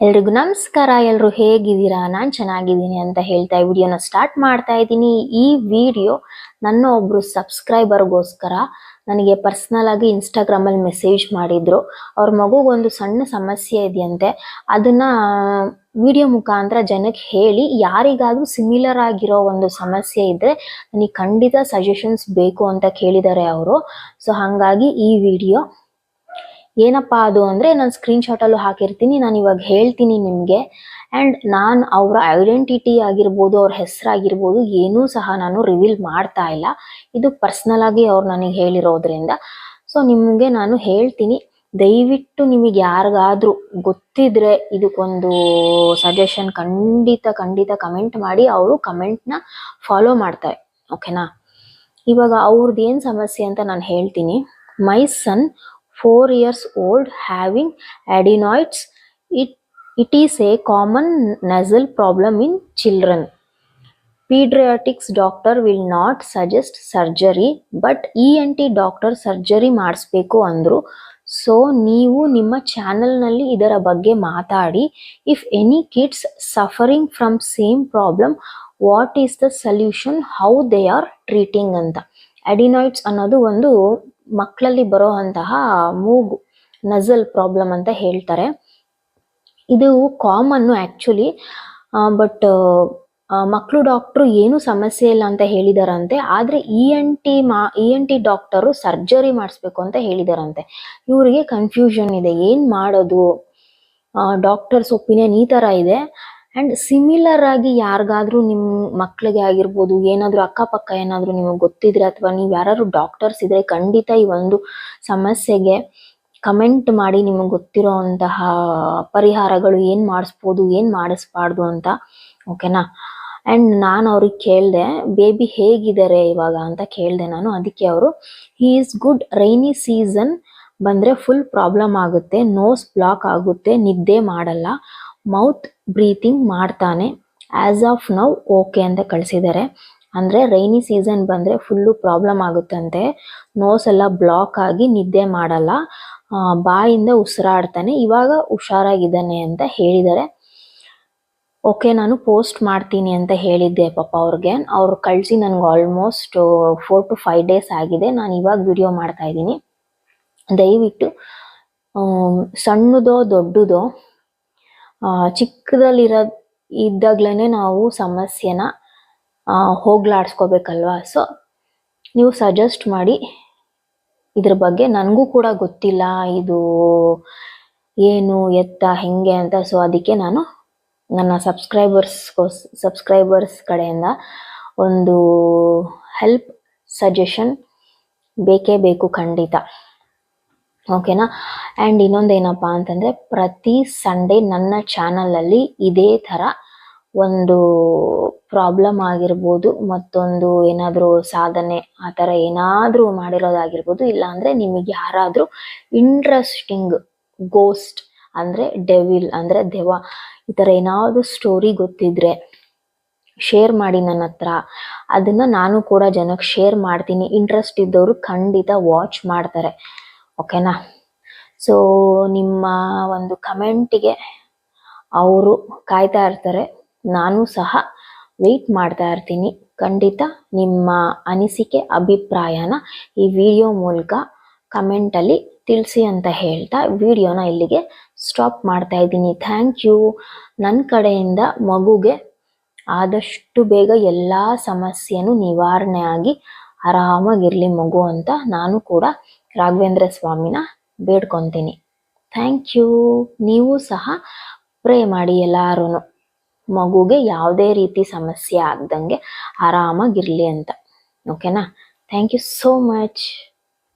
ಎಲ್ರಿಗೂ ನಮಸ್ಕಾರ ಎಲ್ಲರೂ ಹೇಗಿದ್ದೀರಾ? ನಾನು ಚೆನ್ನಾಗಿದ್ದೀನಿ ಅಂತ ಹೇಳ್ತಾ ಈ ವಿಡಿಯೋನ ಸ್ಟಾರ್ಟ್ ಮಾಡ್ತಾ ಇದ್ದೀನಿ. ಈ ವಿಡಿಯೋ ನನ್ನ ಒಬ್ರು ಸಬ್ಸ್ಕ್ರೈಬರ್ಗೋಸ್ಕರ ನನಗೆ ಪರ್ಸ್ನಲ್ ಆಗಿ ಇನ್ಸ್ಟಾಗ್ರಾಮಲ್ಲಿ ಮೆಸೇಜ್ ಮಾಡಿದ್ರು. ಅವ್ರ ಮಗುಗೊಂದು ಸಣ್ಣ ಸಮಸ್ಯೆ ಇದೆಯಂತೆ. ಅದನ್ನ ವಿಡಿಯೋ ಮುಖಾಂತರ ಜನಕ್ಕೆ ಹೇಳಿ, ಯಾರಿಗಾದ್ರೂ ಸಿಮಿಲರ್ ಆಗಿರೋ ಒಂದು ಸಮಸ್ಯೆ ಇದ್ರೆ ನನಗೆ ಖಂಡಿತ ಸಜೆಷನ್ಸ್ ಬೇಕು ಅಂತ ಕೇಳಿದ್ದಾರೆ ಅವರು. ಸೊ ಹಾಗಾಗಿ ಈ ವಿಡಿಯೋ ಏನಪ್ಪಾ ಅದು ಅಂದ್ರೆ ನಾನು ಸ್ಕ್ರೀನ್ ಶಾಟ್ ಅಲ್ಲೂ ಹಾಕಿರ್ತೀನಿ, ನಾನು ಇವಾಗ ಹೇಳ್ತೀನಿ ನಿಮ್ಗೆ. ಅಂಡ್ ನಾನು ಅವರ ಐಡೆಂಟಿಟಿ ಆಗಿರ್ಬೋದು, ಅವ್ರ ಹೆಸರಾಗಿರ್ಬೋದು, ಏನೂ ಸಹ ನಾನು ರಿವೀಲ್ ಮಾಡ್ತಾ ಇಲ್ಲ. ಇದು ಪರ್ಸ್ನಲ್ ಆಗಿ ಅವ್ರು ನನಗೆ ಹೇಳಿರೋದ್ರಿಂದ. ಸೊ ನಿಮಗೆ ನಾನು ಹೇಳ್ತೀನಿ, ದಯವಿಟ್ಟು ನಿಮಗೆ ಯಾರಿಗಾದ್ರೂ ಗೊತ್ತಿದ್ರೆ ಇದಕ್ಕೊಂದು ಸಜೆಷನ್ ಖಂಡಿತ ಖಂಡಿತ ಕಮೆಂಟ್ ಮಾಡಿ. ಅವರು ಕಮೆಂಟ್ನ ಫಾಲೋ ಮಾಡ್ತಾರೆ ಓಕೆನಾ ಇವಾಗ ಅವ್ರದ್ದು ಏನು ಸಮಸ್ಯೆ ಅಂತ ನಾನು ಹೇಳ್ತೀನಿ. My son four years old having adenoids. It it is a common nasal problem in children. Pediatrics doctor will not suggest surgery, but N T doctor surgery ಮಾಡಿಸ್ಬೇಕು ಅಂದರು. ಸೊ ನೀವು ನಿಮ್ಮ ಚಾನೆಲ್ನಲ್ಲಿ ಇದರ ಬಗ್ಗೆ ಮಾತಾಡಿ. If any kids suffering from same problem what is the solution how they are treating ಅಂತ. Adenoids ಅನ್ನೋದು ಒಂದು ಮಕ್ಕಳಲ್ಲಿ ಬರೋಂತಹ ಮೂಗು ನಜಲ್ ಪ್ರಾಬ್ಲಮ್ ಅಂತ ಹೇಳ್ತಾರೆ. ಇದು ಕಾಮನ್ನು ಆ್ಯಕ್ಚುಲಿ ಬಟ್ ಮಕ್ಕಳು ಡಾಕ್ಟ್ರು ಏನು ಸಮಸ್ಯೆ ಇಲ್ಲ ಅಂತ ಹೇಳಿದಾರಂತೆ, ಆದರೆ ಇ ಎನ್ ಟಿ ಮಾ E N T doctor surgery ಮಾಡಿಸ್ಬೇಕು ಅಂತ ಹೇಳಿದಾರಂತೆ. ಇವರಿಗೆ ಕನ್ಫ್ಯೂಷನ್ ಇದೆ, ಏನು ಮಾಡೋದು? ಡಾಕ್ಟರ್ಸ್ ಒಪಿನಿಯನ್ ಈ ಥರ ಇದೆ. ಆ್ಯಂಡ್ ಸಿಮಿಲರ್ ಆಗಿ ಯಾರಿಗಾದ್ರೂ ನಿಮ್ಮ ಮಕ್ಕಳಿಗೆ ಆಗಿರ್ಬೋದು, ಏನಾದರೂ ಅಕ್ಕಪಕ್ಕ ಏನಾದರೂ ನಿಮಗೆ ಗೊತ್ತಿದ್ರೆ ಅಥವಾ ನೀವು ಯಾರು ಡಾಕ್ಟರ್ಸ್ ಇದ್ರೆ ಖಂಡಿತ ಈ ಒಂದು ಸಮಸ್ಯೆಗೆ ಕಮೆಂಟ್ ಮಾಡಿ ನಿಮಗೆ ಗೊತ್ತಿರೋ ಅಂತಹ ಪರಿಹಾರಗಳು ಏನು ಮಾಡಿಸ್ಬೋದು, ಏನು ಮಾಡಿಸ್ಬಾರ್ದು ಅಂತ ಓಕೆನಾ ಆ್ಯಂಡ್ ನಾನು ಅವ್ರಿಗೆ ಕೇಳಿದೆ ಬೇಬಿ ಹೇಗಿದ್ದಾರೆ ಇವಾಗ? ಅಂತ ಕೇಳಿದೆ ನಾನು. ಅದಕ್ಕೆ ಅವರು he is good rainy season ಬಂದರೆ ಫುಲ್ ಪ್ರಾಬ್ಲಮ್ ಆಗುತ್ತೆ. ನೋಸ್ ಬ್ಲಾಕ್ ಆಗುತ್ತೆ. ನಿದ್ದೆ ಮಾಡಲ್ಲ. ಮೌತ್ ಬ್ರೀತಿಂಗ್ ಮಾಡ್ತಾನೆ. ಆ್ಯಸ್ ಆಫ್ ನೌ ಓಕೆ ಅಂತ ಕಳಿಸಿದ್ದಾರೆ ಅಂದರೆ ರೈನಿ ಸೀಸನ್ ಬಂದರೆ ಫುಲ್ಲು ಪ್ರಾಬ್ಲಮ್ ಆಗುತ್ತಂತೆ. ನೋಸ್ ಎಲ್ಲ ಬ್ಲಾಕ್ ಆಗಿ ನಿದ್ದೆ ಮಾಡಲ್ಲ. ಬಾಯಿಂದ ಉಸಿರಾಡ್ತಾನೆ. ಇವಾಗ ಹುಷಾರಾಗಿದ್ದಾನೆ ಅಂತ ಹೇಳಿದ್ದಾರೆ ಓಕೆ ನಾನು ಪೋಸ್ಟ್ ಮಾಡ್ತೀನಿ ಅಂತ ಹೇಳಿದ್ದೆ ಪಾಪ ಅವ್ರಿಗೆ. ಅವ್ರು ಕಳಿಸಿ ನನಗೆ almost four to five days ಆಗಿದೆ. ನಾನು ಇವಾಗ ವಿಡಿಯೋ ಮಾಡ್ತಾ ಇದ್ದೀನಿ. ದಯವಿಟ್ಟು ಸಣ್ಣದೋ ದೊಡ್ಡದೋ ಚಿಕ್ಕದಲ್ಲಿರೋ ಇದ್ದಾಗ್ಲೇ ನಾವು ಸಮಸ್ಯೆನ ಹೋಗ್ಲಾಡ್ಸ್ಕೋಬೇಕಲ್ವಾ? ಸೊ ನೀವು ಸಜೆಸ್ಟ್ ಮಾಡಿ, ಇದ್ರ ಬಗ್ಗೆ ನನಗೂ ಕೂಡ ಗೊತ್ತಿಲ್ಲ, ಇದು ಏನು, ಎತ್ತ, ಹೆಂಗೆ ಅಂತ. ಸೊ ಅದಕ್ಕೆ ನಾನು ನನ್ನ ಸಬ್ಸ್ಕ್ರೈಬರ್ಸ್ಗೋ ಸಬ್ಸ್ಕ್ರೈಬರ್ಸ್ ಕಡೆಯಿಂದ ಒಂದು ಹೆಲ್ಪ್ ಸಜೆಷನ್ ಬೇಕೇ ಬೇಕು ಖಂಡಿತ. ಓಕೆನಾ ಆ್ಯಂಡ್ ಇನ್ನೊಂದೇನಪ್ಪ ಅಂತಂದರೆ ಪ್ರತಿ ಸಂಡೇ ನನ್ನ ಚಾನಲಲ್ಲಿ ಇದೇ ಥರ ಒಂದು ಪ್ರಾಬ್ಲಮ್ ಆಗಿರ್ಬೋದು, ಮತ್ತೊಂದು ಏನಾದರೂ ಸಾಧನೆ ಆ ಥರ ಏನಾದರೂ ಮಾಡಿರೋದಾಗಿರ್ಬೋದು, ಇಲ್ಲಾಂದರೆ ನಿಮಗೆ ಯಾರಾದರೂ ಇಂಟ್ರೆಸ್ಟಿಂಗ್ ಗೋಸ್ಟ್ ಅಂದರೆ ಡೆವಿಲ್ ಅಂದರೆ ದೆವ್ವ ಈ ಥರ ಏನಾದರೂ ಸ್ಟೋರಿ ಗೊತ್ತಿದ್ರೆ ಶೇರ್ ಮಾಡಿ ನನ್ನ ಹತ್ರ. ಅದನ್ನು ನಾನು ಕೂಡ ಜನಕ್ಕೆ ಶೇರ್ ಮಾಡ್ತೀನಿ. ಇಂಟ್ರೆಸ್ಟ್ ಇದ್ದವರು ಖಂಡಿತ ವಾಚ್ ಮಾಡ್ತಾರೆ. ಓಕೆನಾ? ಸೊ ನಿಮ್ಮ ಒಂದು ಕಮೆಂಟಿಗೆ ಅವರು ಕಾಯ್ತಾ ಇರ್ತಾರೆ. ನಾನು ಸಹ ವೆಯ್ಟ್ ಮಾಡ್ತಾ ಇರ್ತೀನಿ. ಖಂಡಿತ ನಿಮ್ಮ ಅನಿಸಿಕೆ, ಅಭಿಪ್ರಾಯನ ಈ ವಿಡಿಯೋ ಮೂಲಕ ಕಮೆಂಟಲ್ಲಿ ತಿಳಿಸಿ ಅಂತ ಹೇಳ್ತಾ ವಿಡಿಯೋನ ಇಲ್ಲಿಗೆ ಸ್ಟಾಪ್ ಮಾಡ್ತಾ ಇದ್ದೀನಿ. ಥ್ಯಾಂಕ್ ಯು ನನ್ನ ಕಡೆಯಿಂದ ಮಗುಗೆ ಆದಷ್ಟು ಬೇಗ ಎಲ್ಲ ಸಮಸ್ಯೆನೂ ನಿವಾರಣೆ ಆಗಿ ಆರಾಮಾಗಿರ್ಲಿ ಮಗು ಅಂತ ನಾನು ಕೂಡ ರಾಘವೇಂದ್ರ ಸ್ವಾಮಿನ ಬೇಡ್ಕೊತೀನಿ. Thank you. ನೀವು ಸಹ ಪ್ರೇ ಮಾಡಿ ಎಲ್ಲರೂ ಮಗುಗೆ ಯಾವುದೇ ರೀತಿ ಸಮಸ್ಯೆ ಆಗ್ದಂಗೆ ಆರಾಮಾಗಿರಲಿ ಅಂತ. ಓಕೆನಾ? Thank you so much.